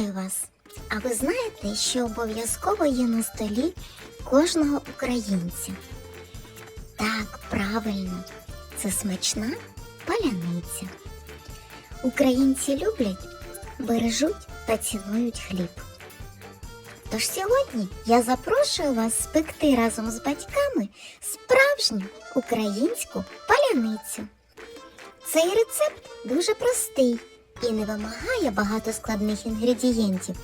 вас. А ви знаєте, що обов'язково є на столі кожного українця? Так, правильно, це смачна паляниця. Українці люблять, бережуть та цінують хліб. Тож сьогодні я запрошую вас спекти разом з батьками справжню українську паляницю. Цей рецепт дуже простий і не вимагає багато складних інгредієнтів.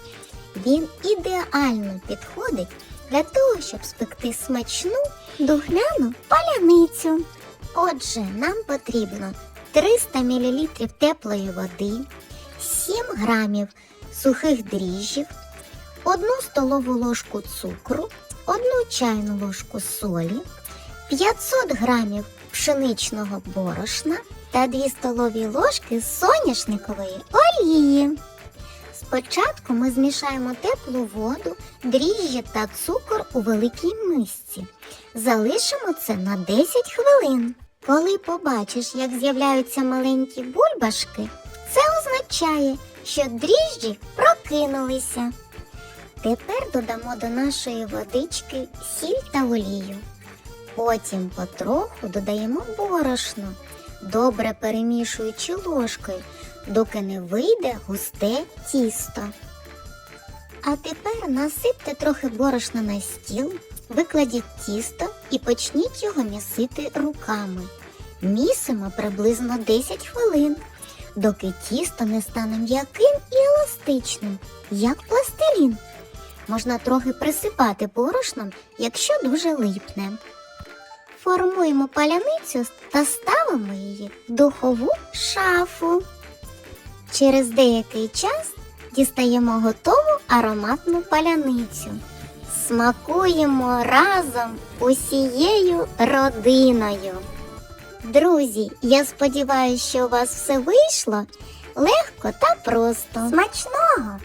Він ідеально підходить для того, щоб спекти смачну духмяну паляницю. Отже, нам потрібно 300 мл теплої води, 7 грамів сухих дріжджів, 1 столову ложку цукру, 1 чайну ложку солі, 500 грамів пшеничного борошна та 2 столові ложки соняшникової олії. Спочатку ми змішаємо теплу воду, дріжджі та цукор у великій мисці. Залишимо це на 10 хвилин. Коли побачиш, як з'являються маленькі бульбашки, це означає, що дріжджі прокинулися. Тепер додамо до нашої водички сіль та олію. Потім потроху додаємо борошно, добре перемішуючи ложкою, доки не вийде густе тісто. А тепер насипте трохи борошна на стіл, викладіть тісто і почніть його місити руками. Місимо приблизно 10 хвилин, доки тісто не стане м'яким і еластичним, як пластилін. Можна трохи присипати борошном, якщо дуже липне. Формуємо паляницю та ставимо її в духову шафу. Через деякий час дістаємо готову ароматну паляницю. Смакуємо разом усією родиною. Друзі, я сподіваюся, що у вас все вийшло легко та просто. Смачного!